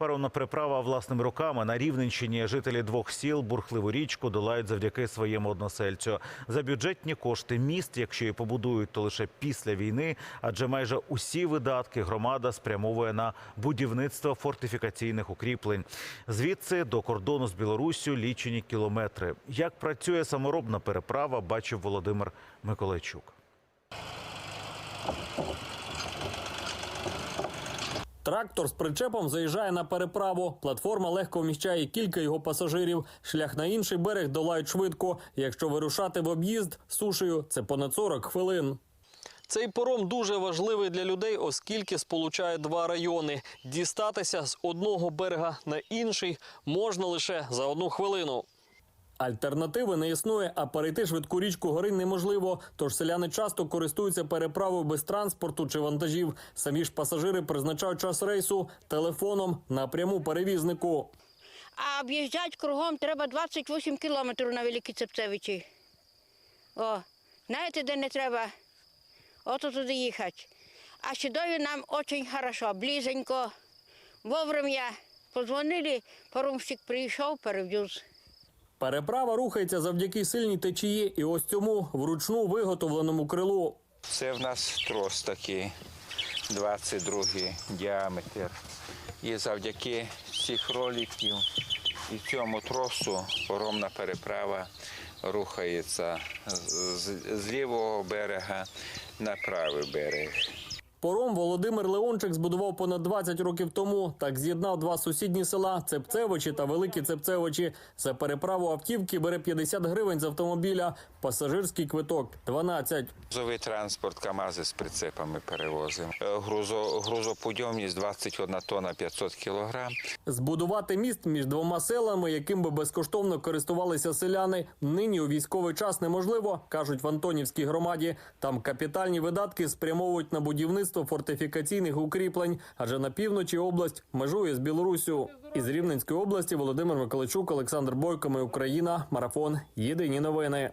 Паромна переправа власними руками на Рівненщині жителі двох сіл бурхливу річку долають завдяки своєму односельцю. За бюджетні кошти міст, якщо і побудують, то лише після війни, адже майже усі видатки громада спрямовує на будівництво фортифікаційних укріплень. Звідси до кордону з Білоруссю лічені кілометри. Як працює саморобна переправа, бачив Володимир Миколайчук. Трактор з причепом заїжджає на переправу. Платформа легко вміщає кілька його пасажирів. Шлях на інший берег долають швидко. Якщо вирушати в об'їзд сушею, це понад 40 хвилин. Цей пором дуже важливий для людей, оскільки сполучає два райони. Дістатися з одного берега на інший можна лише за одну хвилину. Альтернативи не існує, а перейти швидку річку гори неможливо. Тож селяни часто користуються переправою без транспорту чи вантажів. Самі ж пасажири призначають час рейсу телефоном напряму перевізнику. А об'їжджати кругом треба 28 кілометрів на Великій Цепцевичі. О, знаєте, де не треба? Ото туди їхати. А сюди нам дуже хорошо, близенько. Вовремя позвонили, порумщик прийшов, перевіз. Переправа рухається завдяки сильній течії і ось цьому вручну виготовленому крилу. Це в нас трос такий, 22 діаметр. І завдяки цих роликів і цьому тросу поромна переправа рухається з лівого берега на правий берег. Пором Володимир Леончик збудував понад 20 років тому. Так з'єднав два сусідні села Цепцевичі та Великі Цепцевичі. За переправу автівки бере 50 гривень з автомобіля. Пасажирський квиток 12. Грузовий транспорт КАМАЗи з прицепами перевозимо. Е, Грузо, грузоподйомність 21 тонна 500 кілограм. Збудувати міст між двома селами, яким би безкоштовно користувалися селяни, нині у військовий час неможливо, кажуть в Антонівській громаді. Там капітальні видатки спрямовують на будівництво фортифікаційних укріплень, адже на півночі область межує з Білоруссю. Із Рівненської області Володимир Миколичук, Олександр Бойко, ми Україна, марафон. Єдині новини.